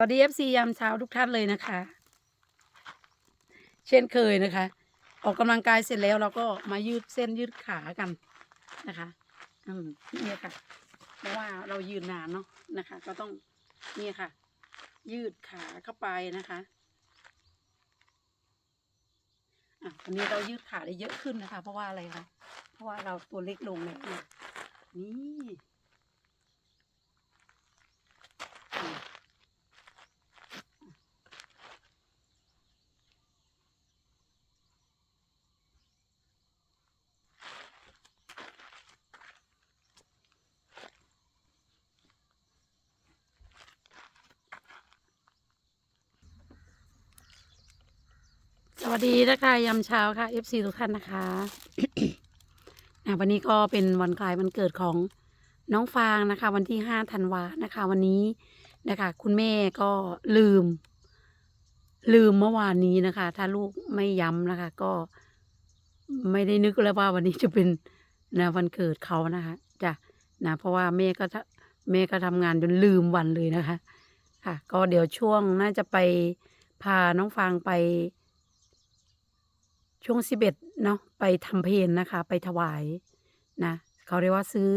สวัสดีเอฟซียามเช้าทุกท่านเลยนะคะ เช่นเคยนะคะ ออกกำลังกายเสร็จแล้วเราก็มายืดเส้นยืดขากันนะคะ อืมนี่ค่ะ เพราะว่าเรายืนนานเนาะนะคะ ก็ต้องนี่ค่ะ ยืดขาเข้าไปนะคะอะวันนี้เรายืดขาได้เยอะขึ้นนะคะ เพราะว่าอะไรคะเพราะว่าเราตัวเล็กลงแล้วเนี่ยนี่ วัสดีนะคะยามเช้าค่ะ FC ทุกท่านนะคะอะวันนี้ก็เป็นวันคล้ายวันเกิดของน้องฟางนะคะ วันที่ห้าธันวานะคะ วันนี้นะคะ คุณแม่ก็ลืม ลืมเมื่อวานนี้นะคะ ถ้าลูกไม่ย้ำนะคะ ก็ไม่ได้นึกเลยว่าวันนี้จะเป็นนะวันเกิดเขานะคะจ้ะนะเพราะว่าแม่ก็แม่ก็ทำงานจนลืมวันเลยนะคะ ค่ะ ก็เดี๋ยวช่วงน่าจะไปพาน้องฟางไป ช่วงสิบเอ็ดเนาะไปทำเพลนนะคะ ไปถวายนะเขาเรียกว่าซื้อ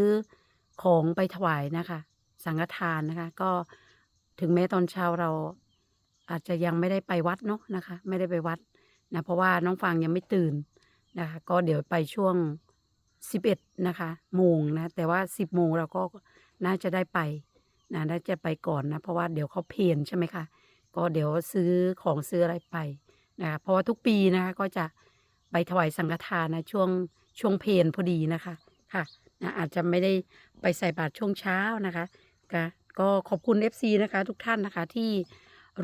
ของไปถวายนะคะ สังฆทานนะคะ ก็ถึงแม้ตอนเช้าเราอาจจะยังไม่ได้ไปวัดเนาะนะคะ ไม่ได้ไปวัดนะเพราะว่าน้องฟางยังไม่ตื่นนะคะ ก็เดี๋ยวไปช่วงสิบเอ็ดนะคะโมงนะ แต่ว่าสิบโมงเราก็น่าจะได้ไปนะน่าจะไปก่อนนะ เพราะว่าเดี๋ยวเขาเพลนใช่ไหมคะก็เดี๋ยวซื้อของซื้ออะไรไปนะคะเพราะว่าทุกปีนะคะก็จะ ไปถวายสังฆทานนะช่วงช่วงเพลนพอดีนะคะค่ะนะอาจจะไม่ได้ไปใส่บาตรช่วงเช้านะคะก็ก็ขอบคุณ FC นะคะ ทุกท่านนะคะที่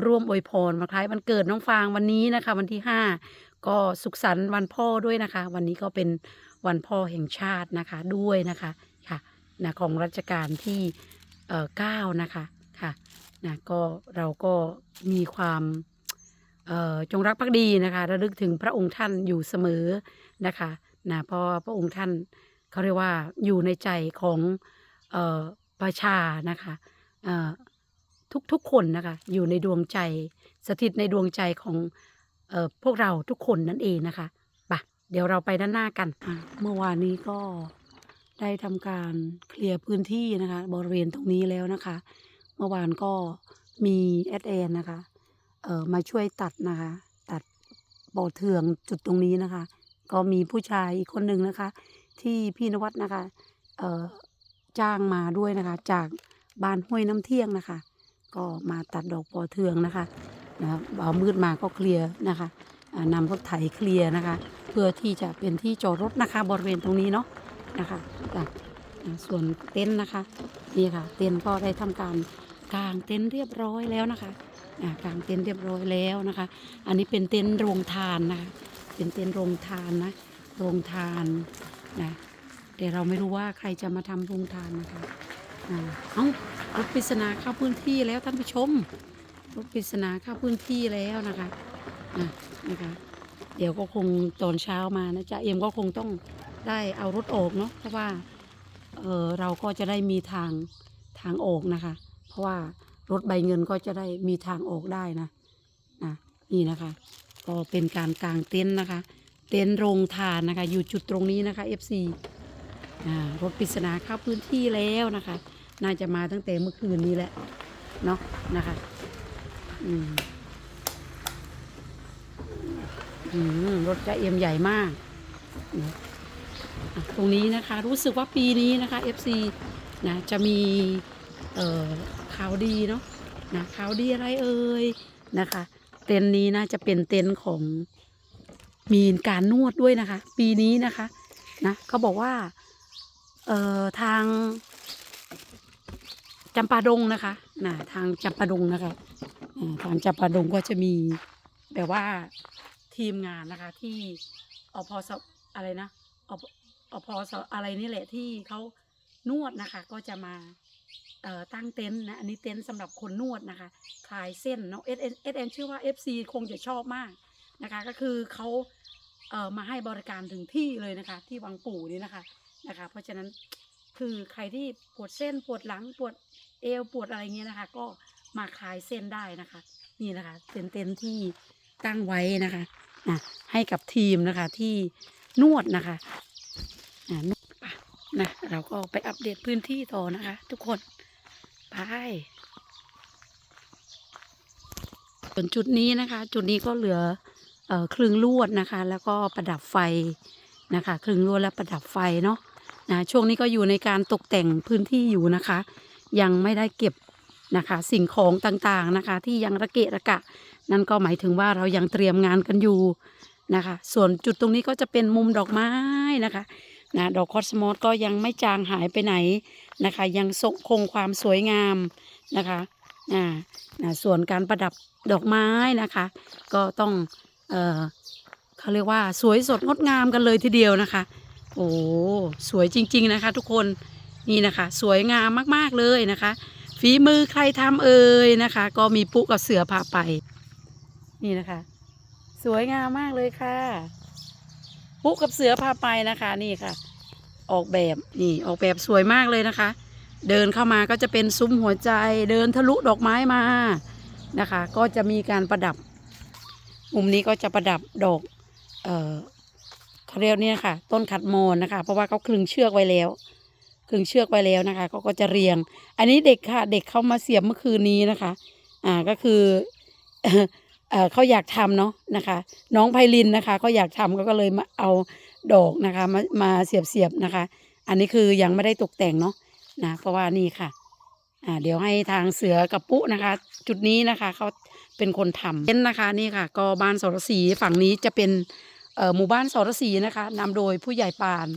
ร่วมอวยพรมาคล้ายวันเกิดน้องฟางวันนี้นะคะ วันที่ 5 ก็สุขสันต์วันพ่อด้วยนะคะ วันนี้ก็เป็นวันพ่อแห่งชาตินะคะด้วยนะคะค่ะนะของรัชกาลที่เก้านะคะค่ะนะก็เราก็มีความ จงรักภักดีนะคะระลึกถึงพระองค์ท่านอยู่เสมอนะคะนะเพราะพระองค์ท่านเขาเรียกว่าอยู่ในใจของออประชานะคะทุกทุกคนนะคะอยู่ในดวงใจสถิตในดวงใจของออพวกเราทุกคนนั่นเองนะคะไปะเดี๋ยวเราไปด้านหน้ากัน เมื่อวานนี้ก็ได้ทำการเคลียร์พื้นที่นะคะบริเวณตรงนี้แล้วนะคะ เมื่อวานก็มีแอดแอนนะคะ เออมาช่วยตัดนะคะ ตัดบ่อเถืองจุดตรงนี้นะคะ ก็มีผู้ชายอีกคนหนึ่งนะคะ ที่พี่นวัดนะคะเออจ้างมาด้วยนะคะ จากบ้านห้วยน้ำเที่ยงนะคะ ก็มาตัดดอกบ่อเทืองนะคะนะบเอามืดมาก็เคลียร์นะคะนำรถไถเคลียร์นะคะ เพื่อที่จะเป็นที่จอดรถนะคะบริเวณตรงนี้เนาะนะคะส่วนเต็นท์นะคะนี่ค่ะ เต็นท์ก็ได้ทำการกางเต็นท์เรียบร้อยแล้วนะคะ กางเต็นท์เรียบร้อยแล้วนะคะ อันนี้เป็นเต็นท์โรงทานนะคะเป็นเต็นท์โรงทานนะ โรงทานนะแต่เราไม่รู้ว่าใครจะมาทำโรงทานนะคะเอารถปริศนาเข้าพื้นที่แล้วท่านผู้ชมรถปริศนาเข้าพื้นที่แล้วนะคะอะนะคะ เดี๋ยวก็คงตอนเช้ามานะจ๊ะเอ็มก็คงต้องได้เอารถออกเนาะเพราะว่าเออเราก็จะได้มีทางทางออกนะคะ เพราะว่า รถใบเงินก็จะได้มีทางออกได้นะนะนี่นะคะ ก็เป็นการกางเต็นท์นะคะ เต็นท์โรงทานนะคะ อยู่จุดตรงนี้นะคะ FC อ่ารถปริศนาเข้าพื้นที่แล้วนะคะ น่าจะมาตั้งแต่เมื่อคืนนี้แหละเนาะนะคะอืมรถจะเอ็มใหญ่มาก ตรงนี้นะคะรู้สึกว่าปีนี้นะคะ FC นะจะมีเอ่อ ข่าวดีเนาะนะข่าวดีอะไรเอ่ยนะคะ เต็นท์นี้น่าจะเป็นเต็นท์ของมีการนวดด้วยนะคะ ปีนี้นะคะนะเขาบอกว่าเอ่อทางจำปาดงนะคะนะทางจำปาดงนะคะทางจำปาดงก็จะมีแบบว่าทีมงานนะคะ ที่อพสอะไรนะอพอพสอะไรนี่แหละที่เขานวดนะคะ ก็จะมา ตั้งเต็นท์นะ อันนี้เต็นท์สำหรับคนนวดนะคะ คลายเส้นเนาะเอสเอสเอ็นเชื่อว่า FC คงจะชอบมากนะคะ ก็คือเขาเอ่อมาให้บริการถึงที่เลยนะคะ ที่วังปู่นี่นะคะนะคะ เพราะฉะนั้นคือใครที่ปวดเส้นปวดหลังปวดเอวปวดอะไรเงี้ยนะคะ ก็มาคลายเส้นได้นะคะ นี่นะคะเป็นเต็นท์ที่ตั้งไว้นะคะนะให้กับทีมนะคะที่นวดนะคะนวดไปนะเราก็ไปอัปเดตพื้นที่ต่อนะคะ ทุกคน ส่วนจุดนี้นะคะ จุดนี้ก็เหลือเอ่อคลึงลวดนะคะ แล้วก็ประดับไฟนะคะคลึงลวดและประดับไฟเนาะนะช่วงนี้ก็อยู่ในการตกแต่งพื้นที่อยู่นะคะ ยังไม่ได้เก็บนะคะ สิ่งของต่างๆนะคะ ที่ยังระเกะระกะ นั่นก็หมายถึงว่าเรายังเตรียมงานกันอยู่นะคะ ส่วนจุดตรงนี้ก็จะเป็นมุมดอกไม้นะคะ นะดอกคอสมอสก็ยังไม่จางหายไปไหนนะคะ ยังทรงคงความสวยงามนะคะอ่านะส่วนการประดับดอกไม้นะคะ ก็ต้องเออเขาเรียกว่าสวยสดงดงามกันเลยทีเดียวนะคะ โอ้สวยจริง ๆนะคะ ทุกคนนี่นะคะ สวยงามมากๆเลยนะคะ ฝีมือใครทำเอ่ยนะคะ ก็มีปุ๊กกับเสือพาไป นี่นะคะ สวยงามมากเลยค่ะ ปุ๊กับเสือพาไปนะคะนี่ค่ะ ออกแบบนี่ออกแบบสวยมากเลยนะคะ เดินเข้ามาก็จะเป็นซุ้มหัวใจ เดินทะลุดอกไม้มานะคะ ก็จะมีการประดับ มุมนี้ก็จะประดับดอกเออเขาเรียกเนี่ยค่ะ ต้นขัดมอนนะคะ เพราะว่าเขาคลึงเชือกไว้แล้วคลึงเชือกไว้แล้วนะคะเขาก็จะเรียง อันนี้เด็กค่ะ เด็กเข้ามาเสียบเมื่อคืนนี้นะคะ อ่าก็คือ เขาอยากทำเนาะนะคะ น้องไพลินนะคะเขาอยากทำเขาก็เลยมาเอาดอกนะคะมามาเสียบเสียบๆนะคะ อันนี้คือยังไม่ได้ตกแต่งเนาะนะเพราะว่านี่ค่ะอ่าเดี๋ยวให้ทางเสือกับปุ๊นะคะ จุดนี้นะคะเขาเป็นคนทำเต็นนะคะนี่ค่ะ ก็บ้านสรศรีฝั่งนี้จะเป็นหมู่บ้านสรศรีนะคะนำโดยผู้ใหญ่ปาน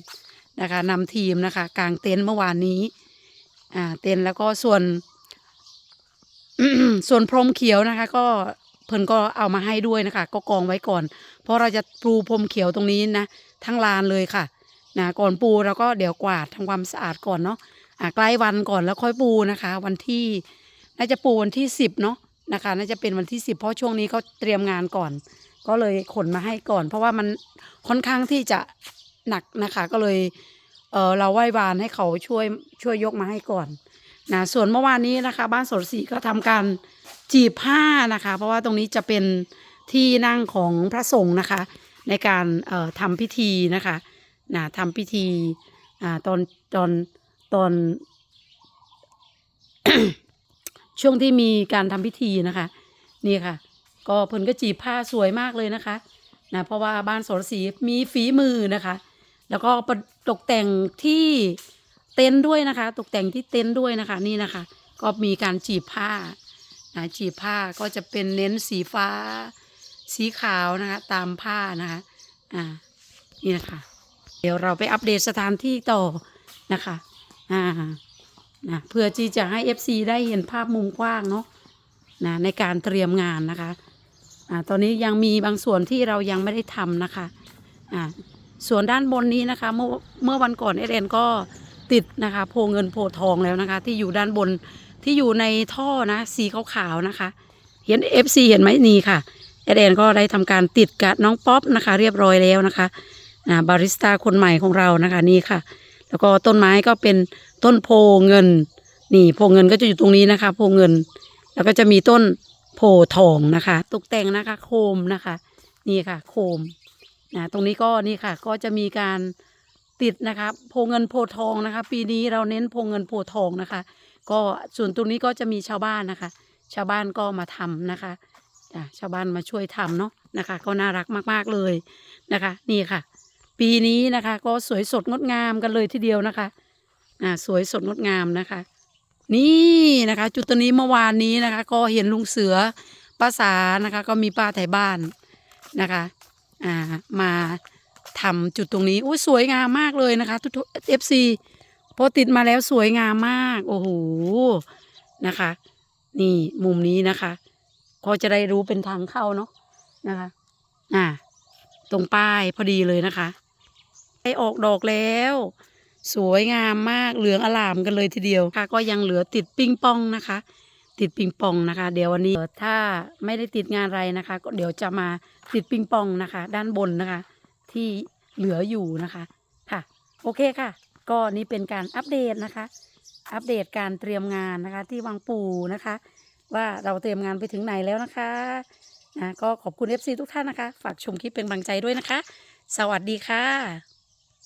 นะคะนำทีมนะคะกางเต็นท์เมื่อวานนี้อ่าเต็นท์แล้วก็ส่วนส่วนพรมเขียวนะคะ ก็ เพิ่นก็เอามาให้ด้วยนะคะ ก็กองไว้ก่อน เพราะเราจะปูพรมเขียวตรงนี้นะ ทั้งลานเลยค่ะนะก่อนปูเราก็เดี๋ยวกวาดทำความสะอาดก่อนเนาะอ่าใกล้วันก่อนแล้วค่อยปูนะคะ วันที่น่าจะปูวันที่สิบเนาะนะคะน่าจะเป็นวันที่สิบเพราะช่วงนี้เขาเตรียมงานก่อน ก็เลยขนมาให้ก่อน เพราะว่ามันค่อนข้างที่จะหนักนะคะก็เลยเออเราไหว้วานให้เขาช่วยช่วยยกมาให้ก่อนนะส่วนเมื่อวานนี้นะคะ บ้านสรศรีก็ทำการ จีบผ้านะคะ เพราะว่าตรงนี้จะเป็นที่นั่งของพระสงฆ์นะคะ ในการทำพิธีนะคะนะทำพิธีอ่าตอนตอนตอน ช่วงที่มีการทำพิธีนะคะ นี่ค่ะ ก็เพิ่นก็จีบผ้าสวยมากเลยนะคะนะเพราะว่าบ้านสรศรีมีฝีมือนะคะ แล้วก็ตกแต่งที่เต็นท์ด้วยนะคะ ตกแต่งที่เต็นท์ด้วยนะคะ นี่นะคะ ก็มีการจีบผ้า นะจีบผ้าก็จะเป็นเน้นสีฟ้า สีขาวนะคะ ตามผ้านะคะอ่านี่นะคะ เดี๋ยวเราไปอัปเดตสถานที่ต่อนะคะอ่านะเพื่อที่จะให้ FC ได้เห็นภาพมุมกว้างเนาะนะในการเตรียมงานนะคะอ่าตอนนี้ยังมีบางส่วนที่เรายังไม่ได้ทำนะคะอ่าส่วนด้านบนนี้นะคะ เมื่อเมื่อวันก่อนเอเดนก็ติดนะคะ โพเงินโพทองแล้วนะคะ ที่อยู่ด้านบน ที่อยู่ในท่อนะสีขาวๆนะคะ เห็น FC เห็นไหมนี่ค่ะเอเนก็ได้ทำการติดกับน้องป๊อปนะคะ เรียบร้อยแล้วนะคะอ่าบาริสต้าคนใหม่ของเรานะคะนี่ค่ะ แล้วก็ต้นไม้ก็เป็นต้นโพเงิน นี่โพเงินก็จะอยู่ตรงนี้นะคะ โพเงิน แล้วก็จะมีต้นโพทองนะคะ ตกแต่งนะคะ โคมนะคะ นี่ค่ะ โคมนะตรงนี้ก็นี่ค่ะ ก็จะมีการติดนะคะโพเงินโพทองนะคะ ปีนี้เราเน้นโพเงินโพทองนะคะ ก็ส่วนตรงนี้ก็จะมีชาวบ้านนะคะ ชาวบ้านก็มาทำนะคะอะชาวบ้านมาช่วยทำเนาะนะคะ ก็น่ารักมากๆเลยนะคะ นี่ค่ะ ปีนี้นะคะ ก็สวยสดงดงามกันเลยทีเดียวนะคะอ่าสวยสดงดงามนะคะ นี่นะคะ จุดตรงนี้เมื่อวานนี้นะคะ ก็เห็นลุงเสือป้าสานะคะ ก็มีป้าไทยบ้านนะคะอ่ามาทำจุดตรงนี้อุ้ยสวยงามมากเลยนะคะ ทุกเอฟซี พอติดมาแล้วสวยงามมาก โอ้โหนะคะ นี่มุมนี้นะคะก็จะได้รู้เป็นทางเข้าเนาะนะคะ อ่า ตรงป้ายพอดีเลยนะคะได้ออกดอกแล้ว สวยงามมากเหลืองอลามกันเลยทีเดียวค่ะ ก็ยังเหลือติดปิงปองนะคะ ติดปิงปองนะคะ เดี๋ยววันนี้ถ้าไม่ได้ติดงานอะไรนะคะ ก็เดี๋ยวจะมาติดปิงปองนะคะ ด้านบนนะคะ ที่เหลืออยู่นะคะ ค่ะ โอเคค่ะ ก็นี่เป็นการอัปเดตนะคะ อัปเดตการเตรียมงานนะคะ ที่วังปูนะคะ ว่าเราเตรียมงานไปถึงไหนแล้วนะคะนะก็ขอบคุณ FC ทุกท่านนะคะ ฝากชมคลิปเป็นกำลังใจด้วยนะคะ สวัสดีค่ะ